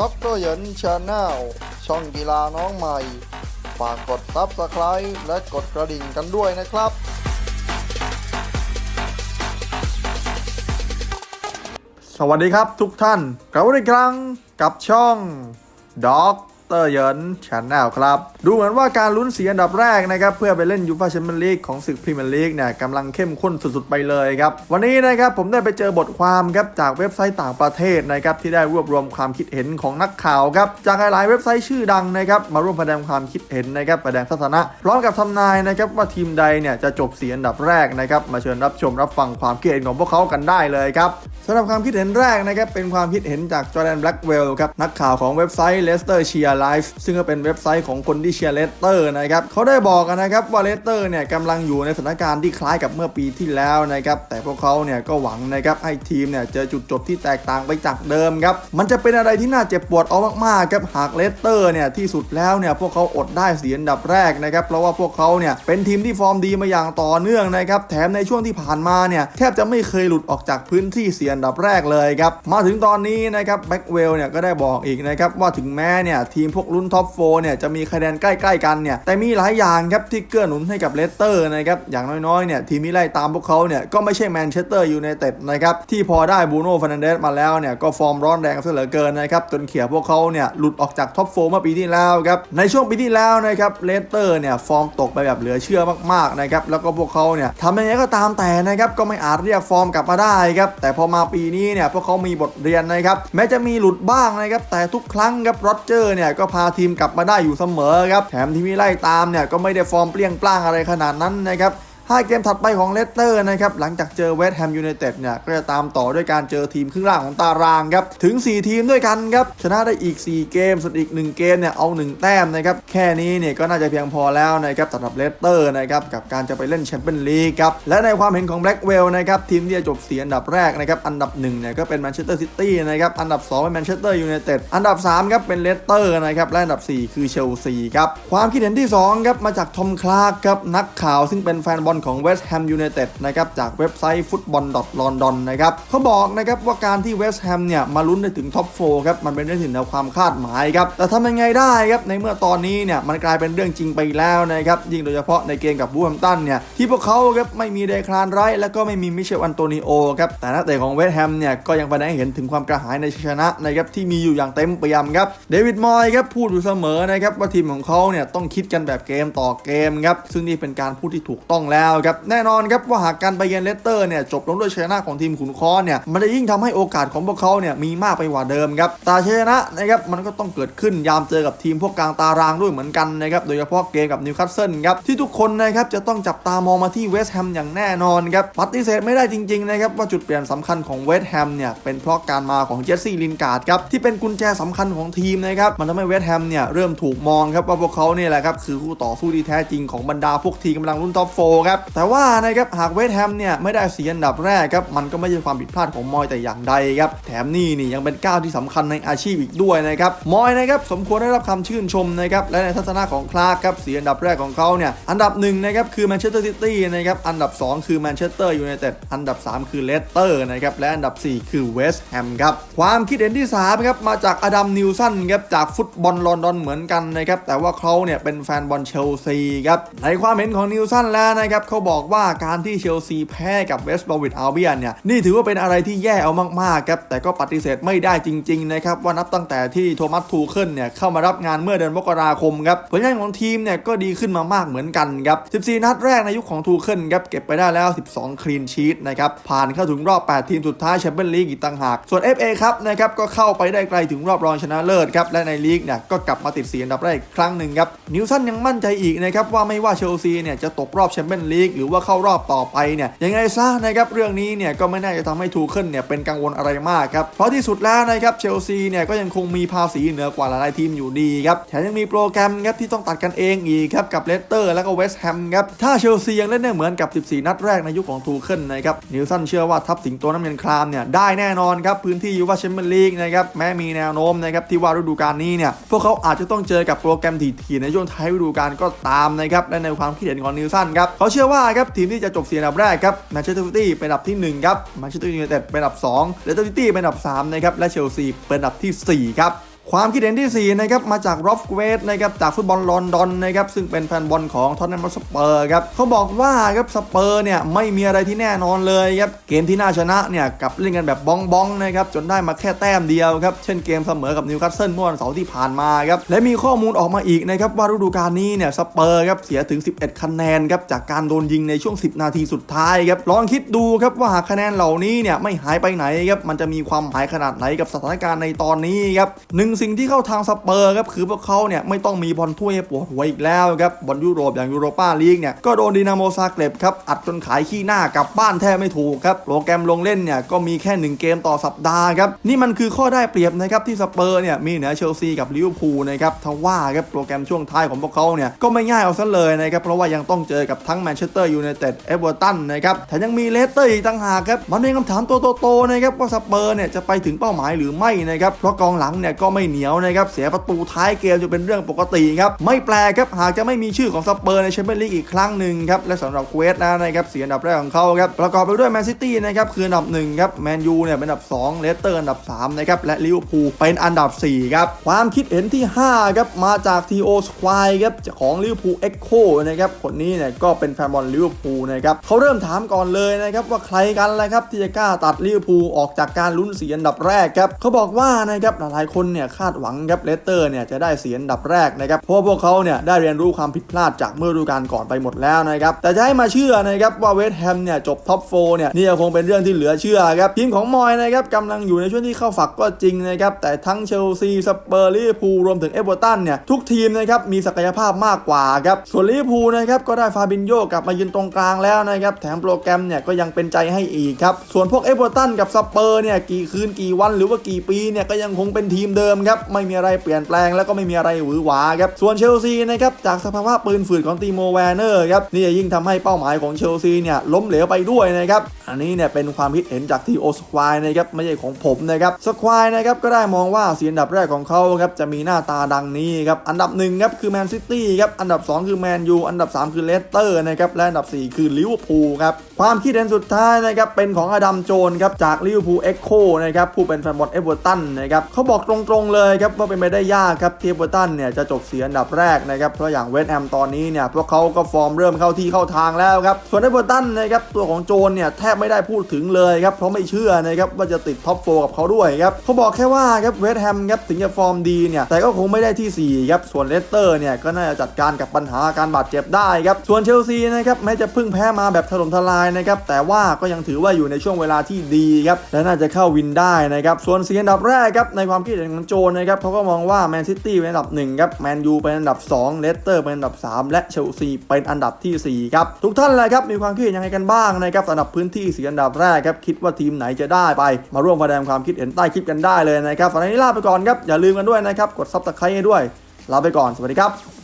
ด็อกเตอร์เหยินชาแนลช่องกีฬาน้องใหม่ ฝากกดซับสไคร b e และกดกระดิ่งกันด้วยนะครับ สวัสดีครับทุกท่านกลับมาอีกครั้งกับช่องด็อก เตอร์เยินชแนลครับ ดูเหมือนว่าการลุ้นสีอันดับแรกนะครับเพื่อไปเล่นยูฟาแชมเปี้ยนลีกของศึกพรีเมียร์ลีกเนี่ยกำลังเข้มข้นสุดๆไปเลยครับวันนี้นะครับผมได้ไปเจอบทความครับจากเว็บไซต์ต่างประเทศนะครับที่ได้รวบรวมความคิดเห็นของนักข่าวครับจากหลายๆเว็บไซต์ชื่อดังนะครับมาร่วมแสดงความคิดเห็นนะครับแสดงทัศนะพร้อมกับทำนายนะครับว่าทีมใดเนี่ยจะจบสีอันดับแรกนะครับมาเชิญรับชมรับฟังความคิดเห็นของพวกเขากันได้เลยครับ สำหรับความคิดเห็นแรกนะครับ เป็นความคิดเห็นจากจอร์แดนแบล็กเวลครับ นักข่าวของเว็บไซต์ Leicester Cheer Live ซึ่งก็เป็นเว็บไซต์ของคนที่เชียร์เลสเตอร์นะครับเขาได้บอกกันนะครับว่าเลสเตอร์เนี่ยกำลังอยู่ในสถานการณ์ที่คล้ายกับเมื่อปีที่แล้วนะครับแต่พวกเขาเนี่ยก็หวังนะครับให้ทีมเนี่ยเจอจุดจบที่แตกต่างไปจากเดิมครับมันจะเป็นอะไรที่น่าเจ็บปวดเอามากๆครับหากเลสเตอร์เนี่ยที่สุดแล้วเนี่ยพวกเขาอดได้เสียอันดับแรกนะครับเพราะว่าพวกเขาเนี่ยเป็นทีมที่ฟอร์มดีมาอย่างต่อเนื่องนะครับแถมในช่วงที่ผ่านมาเนี่ยแทบจะไม่เคยหลุดออกจากพื้นที่เสียอันดับแรกเลยครับ มาถึงตอนนี้นะครับแบ็กเวลเนี่ยก็ได้บอกอีกนะครับว่าถึงแม้เนี่ยทีมพวกรุ่นท็อปโฟเนี่ยจะมีคะแนนใกล้ๆกันเนี่ยแต่มีหลายอย่างครับที่เกื้อหนุนให้กับเลสเตอร์นะครับอย่างน้อยๆเนี่ยทีมที่ไล่ตามพวกเขาเนี่ยก็ไม่ใช่แมนเชสเตอร์ยูไนเต็ดนะครับที่พอได้บูโน่ฟานันเดสมาแล้วเนี่ยก็ฟอร์มร้อนแรงซะเหลือเกินนะครับจนเขี่ยพวกเขาเนี่ยหลุดออกจากท็อปโฟเมื่อปีที่แล้วครับในช่วงปีที่แล้วนะครับเลสเตอร์เนี่ยฟอร์มตกไปแบบเหลือเชื่อมากๆนะครับแล้วก็พวกเขาเนี่ยทำยังไงก็ตามแต่นะครับก็ไม่อาจเรียกฟอร์มกลับมาได้ครับแต่พอมาปีนี้เนี่ยพวกเขามีบทเรียนนะครับแม้จะมีหลุดบ้างนะครับแต่ทุกครั้งครับโรเจอร์เนี่ยก็พาทีมกลับมาได้อยู่เสมอครับแถมทีมที่ไล่ตามเนี่ยก็ไม่ได้ฟอร์มเปลี่ยงปล้างอะไรขนาดนั้นนะครับ 5เกมถัดไปของเลสเตอร์นะครับหลังจากเจอเวสต์แฮมยูไนเต็ดเนี่ยก็จะตามต่อด้วยการเจอทีมครึ่งล่างของตารางครับถึง 4 ทีมด้วยกันครับชนะได้อีก 4 เกมส่วนอีก 1 เกมเนี่ยเอา 1 แต้มนะครับแค่นี้เนี่ยก็น่าจะเพียงพอแล้วนะครับสำหรับเลสเตอร์นะครับกับการจะไปเล่นแชมเปี้ยนลีกครับและในความเห็นของแบล็กเวลนะครับทีมที่จะจบเสียอันดับแรกนะครับอันดับ1เนี่ยก็เป็นแมนเชสเตอร์ซิตี้นะครับอันดับ2เป็นแมนเชสเตอร์ยูไนเต็ดอันดับ3ครับเป็นเลสเตอร์นะครับและอันดับ 4 คือเชลซีครับความคิดเห็นที่2ครับมาจากทอมคลาร์กครับนักข่าวซึ่งเป็นแฟนบอลของเวสต์แฮมยูไนเต็ดนะครับจากเว็บไซต์ฟุตบอลลอนดอนนะครับเขาบอกนะครับว่าการที่เวสต์แฮมเนี่ยมาลุ้นได้ถึงท็อปโฟครับมันเป็นเรื่องที่เหนือความคาดหมายครับแต่ทำยังไงได้ครับในเมื่อตอนนี้เนี่ยมันกลายเป็นเรื่องจริงไปแล้วนะครับยิ่งโดยเฉพาะในเกมกับบูแฮมตันเนี่ยที่พวกเขาครับไม่มีเดคลานไรแล้วก็ไม่มีมิเชลอันโตนิโอครับแต่นักเตะของเวสต์แฮมเนี่ยก็ยังแสดงให้เห็นถึงความกระหายในชัยชนะนะครับที่มีอยู่อย่างเต็มเปี่ยมครับเดวิดมอยครับพูดอยู่เสมอนะครับว่าทีมของเขาเนี่ยต้องคิดกันแบบเกมต่อเกมครับซึ่งนี่เป็นการพูดที่ถูกต้องแล้วครับแน่นอนครับว่าหากการไปเยือนเลสเตอร์เนี่ยจบลงด้วยชัยชนะของทีมขุนค้อนเนี่ยมันจะยิ่งทำให้โอกาสของพวกเขาเนี่ยมีมากไปกว่าเดิมครับแต่ชัยชนะนะครับมันก็ต้องเกิดขึ้นยามเจอกับทีมพวกกลางตารางด้วยเหมือนกันนะครับโดยเฉพาะเกมกับนิวคาสเซิลครับที่ทุกคนนะครับจะต้องจับตามองมาที่เวสต์แฮมอย่างแน่นอนครับปฏิเสธไม่ได้จริงๆนะครับว่าจุดเปลี่ยนสำคัญของเวสต์แฮมเนี่ยเป็นเพราะการมาของเจสซี่ลินการ์ดครับที่เป็นกุญแจสำคัญของทีมนะครับมันทำให้เวสต์แฮมเนี่ยเริ่มถูกมองครับว่าพวกเขาเนี่ยแหละครับคือคู่ต่อสู้ที่แท้จริงของบรรดาพวกทีมกำลังรุ่นท็อปโฟครับแต่ว่านะครับหากเวสต์แฮมเนี่ยไม่ได้เสียอันดับแรกครับมันก็ไม่ใช่ความผิดพลาดของมอยแต่อย่างใดครับแถมนี่นี่ยังเป็นก้าวที่สำคัญในอาชีพอีกด้วยนะครับมอยนะครับสมควรได้รับคำชื่นชมนะครับและในทัศนะของคลาร์กครับเสียอันดับแรกของเขาเนี่ยอันดับหนึ่งนะครับคือแมนเชสเตอร์ซิตี้นะครับอันดับ 2 คือแมนเชสเตอร์ยูไนเต็ดอันดับ 3 คือเลสเตอร์นะครับและอันดับ 4 คือเวสต์แฮมครับความคิดเห็นที่3ครับมาจากอดัมนิวสันครับจากฟุตบอลลอนดอนเหมือนกันนะครับแต่ว่าเขาเนี่ยเป็นแฟนบอลเชลซีครับในความเห็นของนิวสันแล้วนะครับเขาบอกว่าการที่เชลซีแพ้กับเวสต์บอวิทอัลเบียนเนี่ยนี่ถือว่าเป็นอะไรที่แย่เอามากๆครับแต่ก็ปฏิเสธไม่ได้จริงๆนะครับว่านับตั้งแต่ที่โทมัสทูเคิลเนี่ยเข้ามารับงานเมื่อเดือนมกราคมครับผลงานของทีมเนี่ยก็ดีขึ้นมามากเหมือนกันครับ 14 นัดแรกในยุคของทูเคิลครับเก็บไปได้แล้ว 12 คลีนชีตนะครับผ่านเข้าถึงรอบ 8 ทีมสุดท้ายแชมเปี้ยนลีกอีกต่างหาก ส่วน FA ครับนะครับก็เข้าไปได้ไกลถึงรอบรองชนะเลิศครับและในลีกเนี่ยก็กลับมาติดสีอันดับแรกอีกครั้งหนึ่งครับนิวสันยังมั่นใจอีกนะครับว่าไม่ว่าเชลซีเนี่ยจะตกรอบแชมเปี้ยนลีกหรือว่าเข้ารอบต่อไปเนี่ยยังไงซะนะครับเรื่องนี้เนี่ยก็ไม่น่าจะทำให้ทูเคิลเนี่ยเป็นกังวลอะไรมากครับเพราะที่สุดแล้วนะครับเชลซีเนี่ยก็ยังคงมีภาษีเหนือกว่าหลายทีมอยู่ดีครับแถมยังมีโปรแกรมครับที่ต้องตัดกันเองอีกครับกับเลสเตอร์แล้วก็เวสต์แฮมครับถ้าเชลซียังเล่นได้เหมือนกับ 14 นัดแรกในยุคของทูเคิลนะครับนิวสันเชื่อว่าทัพสิงโตน้ำเงินคลามเนี่ยได้แน่นอนครับพื้นที่ยูฟ่าแชมเปี้ยนลีกนะครับแม้มีแนวโน้มนะครับที่ว่าฤดูกาลนี้เนี่ยพวกเขาอาจจะต้องเจอกับโปรแกรมถี่ๆในช่วงท้ายฤดูกาลก็ตามนะครับและในความคิดเห็นของนิวสันครับเขาเชื่อว่าครับทีมที่จะจบเสียอันดับแรกครับแมนเชสเตอร์ซิตี้เป็นอันดับที่1ครับแมนเชสเตอร์ยูไนเต็ดเป็นอันดับ2เลสเตอร์ซิตี้เป็นอันดับ3นะครับและเชลซีเป็นอันดับทีสี่4ครับ ความคิดเห็นที่ 4 นะครับ มาจากรอฟเวสนะครับ จากฟุตบอลลอนดอนนะครับ ซึ่งเป็นแฟนบอลของทอตแนมสเปอร์ครับเขาบอกว่าครับสเปอร์เนี่ย ไม่มีอะไรที่แน่นอนเลยครับ เกมที่น่าชนะเนี่ยกับเล่นกันแบบบ้องบ้องๆนะครับ จนได้มาแค่แต้มเดียวครับ เช่นเกมเสมอกับนิวคาสเซิลเมื่อวันเสาร์ที่ผ่านมาครับ และมีข้อมูลออกมาอีกนะครับว่าฤดูกาลนี้เนี่ยสเปอร์ครับเสียถึง 11 คะแนนครับจากการโดนยิงในช่วง 10 นาทีสุดท้ายครับลองคิดดูครับว่าหากคะแนนเหล่านี้เนี่ยไม่หายไปไหนครับมันจะมีความหมายขนาดไหนกับสถานการณ์ในตอนนี้ครับหนึ่งสิ่งที่เข้าทางสเปอร์ครับคือพวกเขาเนี่ยไม่ต้องมีบอลถ้วยปวดหัวอีกแล้วครับบอลยุโรปอย่างยูโรปาลีกเนี่ยก็โดนดินาโมซาเกร็บครับอัดจนขายขี้หน้ากลับบ้านแทบไม่ถูกครับโปรแกรมลงเล่นเนี่ยก็มีแค่หนึ่งเกมต่อสัปดาห์ครับนี่มันคือข้อได้เปรียบนะครับที่สเปอร์เนี่ยมีเหนือเชลซีกับลิเวอร์พูลนะครับทว่าครับโปรแกรมช่วงท้ายของพวกเขาเนี่ยก็ไม่ง่ายเอาซะเลยนะครับเพราะว่ายังต้องเจอกับทั้งแมนเชสเตอร์ยูไนเต็ดเอเวอร์ตันนะครับแถมยังมีเลสเตอร์อีกต่างหากครับมันเป็นคำถามตัวโตๆนะครับว่าสเปอร์เนี่ยจะไปถึงเป้าหมายหรือไม่นะครับเพราะกองหลังเนี่ยก็ไม่เหนียวนะครับเสียประตูท้ายเกมจะเป็นเรื่องปกติครับไม่แปลครับหากจะไม่มีชื่อของสเปอร์ในแชมเปี้ยนลีกอีกครั้งหนึ่งครับและสำหรับเกวสนะนะครับเสียอันดับแรกของเขาครับประกอบไปด้วยแมนซิตี้นะครับคืออันดับหนึ่งครับแมนยูเนี่ยเป็นอันดับ2เลสเตอร์อันดับ3นะครับและลิเวอร์พูลเป็นอันดับ4ครับความคิดเห็นที่5ครับมาจากทีโอสควายครับของลิเวอร์พูลเอ็กโคนะครับคนนี้เนี่ยก็เป็นแฟนบอลลิเวอร์พูลนะครับเขาเริ่มถามก่อนเลยนะครับว่าใครกันแหละครับที่จะกล้าตัดลิเวอร์พูลออกจากการลุ้นเสียอันดับแรกครับเขาบอกว่านะครับหลายๆคนเนี่ยคาดหวังครับเลสเตอร์เนี่ยจะได้เสียอันดับแรกนะครับเพราะพวกเขาเนี่ยได้เรียนรู้ความผิดพลาดจากเมื่อฤดูกาลก่อนไปหมดแล้วนะครับแต่จะให้มาเชื่อนะครับว่าเวสต์แฮมเนี่ยจบท็อปโฟเนี่ยนี่คงเป็นเรื่องที่เหลือเชื่อครับทีมของมอยนะครับกำลังอยู่ในช่วงที่เข้าฝักก็จริงนะครับแต่ทั้งเชลซีสเปอร์ลิเวอร์พูลรวมถึงเอเวอร์ตันเนี่ยทุกทีมนะครับมีศักยภาพมากกว่าครับส่วนลิเวอร์พูลนะครับก็ได้ฟาบินโยกลับมายืนตรงกลางแล้วนะครับแถมโปรแกรมเนี่ยก็ยังเป็นใจให้อีกครับส่วนพวกเอเวอร์ตันกับสเปอร์เนี่ยกี่คืนกี่วันหรือว่ากี่ปีเนี่ยก็ยังคงเป็นทีมเดิมครับไม่มีอะไรเปลี่ยนแปลงแล้วก็ไม่มีอะไรหวือหวาครับส่วนเชลซีนะครับจากสภาวะปืนฝืดของตีโมแวนเนอร์ครับนี่ยิ่งทำให้เป้าหมายของเชลซีเนี่ยล้มเหลวไปด้วยนะครับ อันนี้เนี่ยเป็นความคิดเห็นจากทีโอสควายนะครับไม่ใช่ของผมนะครับสควายนะครับก็ได้มองว่าสีอันดับแรกของเขาครับจะมีหน้าตาดังนี้ครับอันดับหนึ่งครับคือแมนซิตี้ครับอันดับ 2 คือแมนยูอันดับ 3 คือเลสเตอร์นะครับและอันดับ 4 คือลิเวอร์พูลครับความคิดเห็นสุดท้ายนะครับเป็นของอดัมโจนครับจากลิเวอร์พูลเอ็กโคนะครับผู้เป็นแฟนบอลเอเวอร์ตันนะครับเขาบอกตรงๆเลยครับว่าเป็นไปได้ยากครับที่เอเวอร์ตันเนี่ยจะจบเสียอันดับแรกนะครับเพราะอย่างเวสต์แฮมตอนนี้เนี่ยพวกเขาก็ฟอร์มเริ่มเข้าที่เข้าทางแล้วครับส่วนเอเวอร์ตันนะครับตัวของโจนเนี่ยแทบไม่ได้พูดถึงเลยครับเพราะไม่เชื่อนะครับว่าจะติดท็อปโฟกับเขาด้วยครับเขาบอกแค่ว่าครับเวสต์แฮมครับถึงจะฟอร์มดีเนี่ยแต่ก็คงไม่ได้ที่ 4 ครับ ส่วนเลสเตอร์เนี่ยก็น่าจะจัดการกับปัญหาการบาดเจ็บได้ครับส่วนเชลซีนะครับแม้จะเพิ่งแพ้มาแบบถล่มทลายนะครับแต่ว่าก็ยังถือว่าอยู่ในช่วงเวลาที่ดีครับและน่าจะเข้าวินได้นะครับส่วนสีอันดับแรกครับในความคิดเห็นของโจนะครับเขาก็มองว่าแมนซิตี้เป็นอันดับ1ครับแมนยูเป็นอันดับ2เลสเตอร์เป็นอันดับ 3 และเชลซีเป็นอันดับทีสี่4ครับทุกท่านเลยครับมีความคิดเห็นยังไงกันบ้างนะครับสำหรับพื้นที่สีอันดับแรกครับคิดว่าทีมไหนจะได้ไป มาร่วมแสดงความคิดเห็นใต้คลิปกันได้เลยนะครับสำหรับวันนี้ลาไปก่อนครับอย่าลืมกันด้วยนะครับกดซับสไครต์ให้ด้วยลาไปก่อนสวัสดีครับ